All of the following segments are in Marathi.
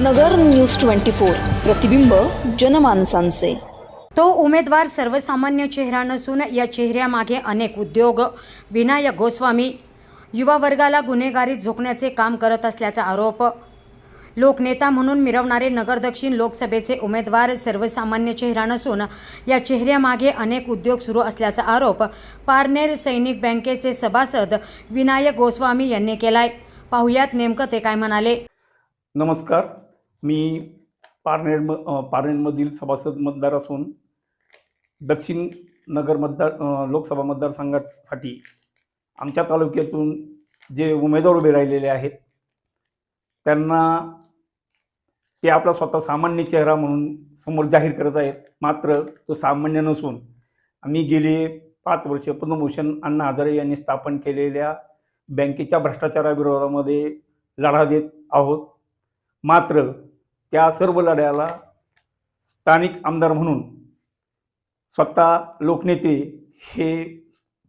नगर न्यूज ट्वेंटी फोर. प्रतिबिंब जनमानसांचे. तो उमेदवार सर्वसामान्य चेहरा नसून या चेहऱ्यामागे अनेक उद्योग विनायक गोस्वामी युवा वर्गाला गुन्हेगारीत झोकण्याचे काम करत असल्याचा आरोप. लोकनेता म्हणून मिरवणारे नगर दक्षिण लोकसभेचे उमेदवार सर्वसामान्य चेहरा नसून या चेहऱ्यामागे अनेक उद्योग सुरू असल्याचा आरोप पारनेर सैनिक बँकेचे सभासद विनायक गोस्वामी यांनी केलाय. पाहुयात नेमकं ते काय म्हणाले. नमस्कार. मी पारनेर म पारनेरमधील सभासद मतदार असून दक्षिण नगर मतदार लोकसभा मतदारसंघासाठी आमच्या तालुक्यातून जे उमेदवार उभे राहिलेले आहेत त्यांना ते आपला स्वतः सामान्य चेहरा म्हणून समोर जाहीर करत आहेत. मात्र तो सामान्य नसून आम्ही गेले पाच वर्ष पद्मभूषण अण्णा हजारे यांनी स्थापन केलेल्या बँकेच्या भ्रष्टाचाराविरोधामध्ये लढा देत आहोत. मात्र त्या सर्व लढ्याला स्थानिक आमदार म्हणून स्वतः लोकनेते हे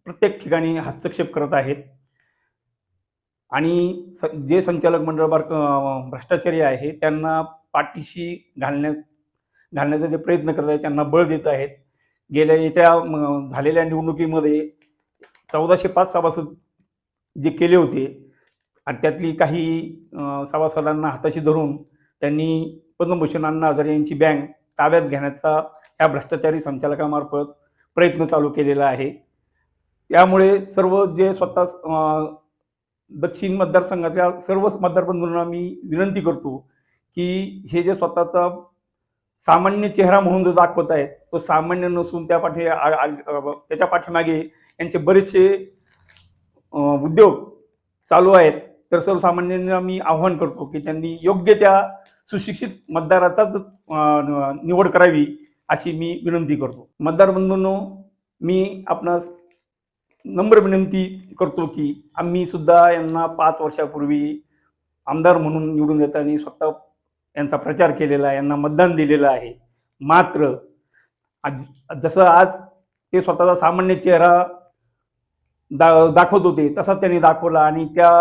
प्रत्येक ठिकाणी हस्तक्षेप करत आहेत. आणि स जे संचालक मंडळ बार भ्रष्टाचारी आहे त्यांना पाठीशी घालण्यास घालण्याचा जे प्रयत्न करत आहेत त्यांना बळ देत आहेत. गेल्या येत्या झालेल्या निवडणुकीमध्ये चौदाशे पाच सभासद जे केले होते आणि त्यातली काही सभासदांना हाताशी धरून त्यांनी पद्मभूषण अण्णा हजारे यांची बँक ताब्यात घेण्याचा या भ्रष्टाचारी संचालकामार्फत प्रयत्न चालू केलेला आहे. त्यामुळे सर्व जे स्वतः दक्षिण मतदारसंघातल्या सर्वच मतदारबंधूंना मी विनंती करतो की हे जे स्वतःचा सामान्य चेहरा म्हणून जो दाखवत आहेत तो सामान्य नसून त्या पाठी आ- आ- त्याच्या पाठीमागे यांचे बरेचसे उद्योग चालू आहेत. तर सर्वसामान्यांना मी आव्हान करतो की त्यांनी योग्य त्या सुशिक्षित मतदाराचाच निवड करावी अशी मी विनंती करतो. मतदार बंधूंनो मी आपणास नम्र विनंती करतो की आम्ही सुद्धा यांना पाच वर्षापूर्वी आमदार म्हणून निवडून देताना स्वतः यांचा प्रचार केलेला आहे यांना मतदान दिलेलं आहे. मात्र आज जसं आज ते स्वतःचा सामान्य चेहरा दा दाखवत होते. तसाच त्यांनी दाखवला आणि त्या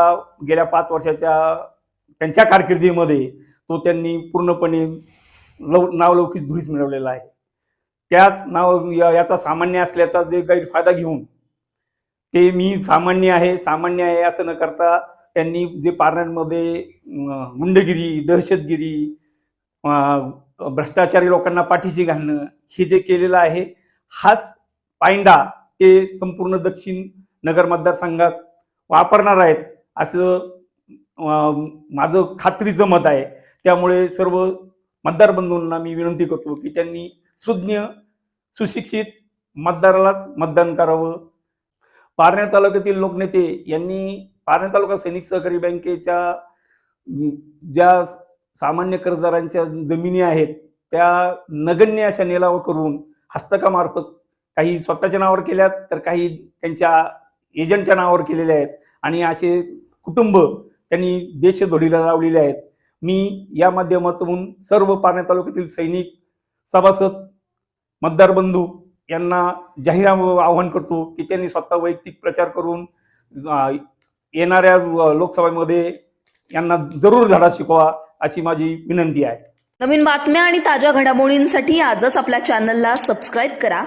गेल्या पाच वर्षाच्या त्यांच्या कारकिर्दीमध्ये तो त्यांनी पूर्णपणे लव नावलौकिक धुळीस मिळवलेला आहे. त्याच नाव या- याचा सामान्य असल्याचा जे गैरफायदा घेऊन ते मी सामान्य आहे सामान्य आहे असं न करता त्यांनी जे पारण्यांमध्ये गुंडगिरी दहशतगिरी भ्रष्टाचारी लोकांना पाठीशी घालणं हे जे केलेलं आहे हाच पायंडा ते संपूर्ण दक्षिण नगर मतदारसंघात वापरणार आहेत. असं माझं खात्रीचं मत आहे. त्यामुळे सर्व मतदार बंधूंना मी विनंती करतो की त्यांनी सुज्ञ सुशिक्षित मतदारालाच मतदान करावं. पारनेर तालुक्यातील लोकनेते यांनी पारनेर तालुका सैनिक सहकारी बँकेच्या ज्या सामान्य कर्जदारांच्या जमिनी आहेत त्या नगण्य अशा निलाव करून हस्तकामार्फत काही स्वतःच्या नावावर केल्यात तर काही त्यांच्या एजंटच्या नावावर केलेले आहेत. आणि असे कुटुंब त्यांनी देशधोडीला लावलेले आहेत. मी या माध्यमातून सर्व पाण्या तालुक्यातील सैनिक सभासद मतदार बंधू यांना जाहीर आवाहन करतो की त्यांनी स्वतः वैयक्तिक प्रचार करून येणाऱ्या लोकसभेमध्ये यांना जरूर धडा शिकवा अशी माझी विनंती आहे. नवीन बातम्या आणि ताज्या घडामोडींसाठी आजच आपल्या चॅनलला सबस्क्राईब करा.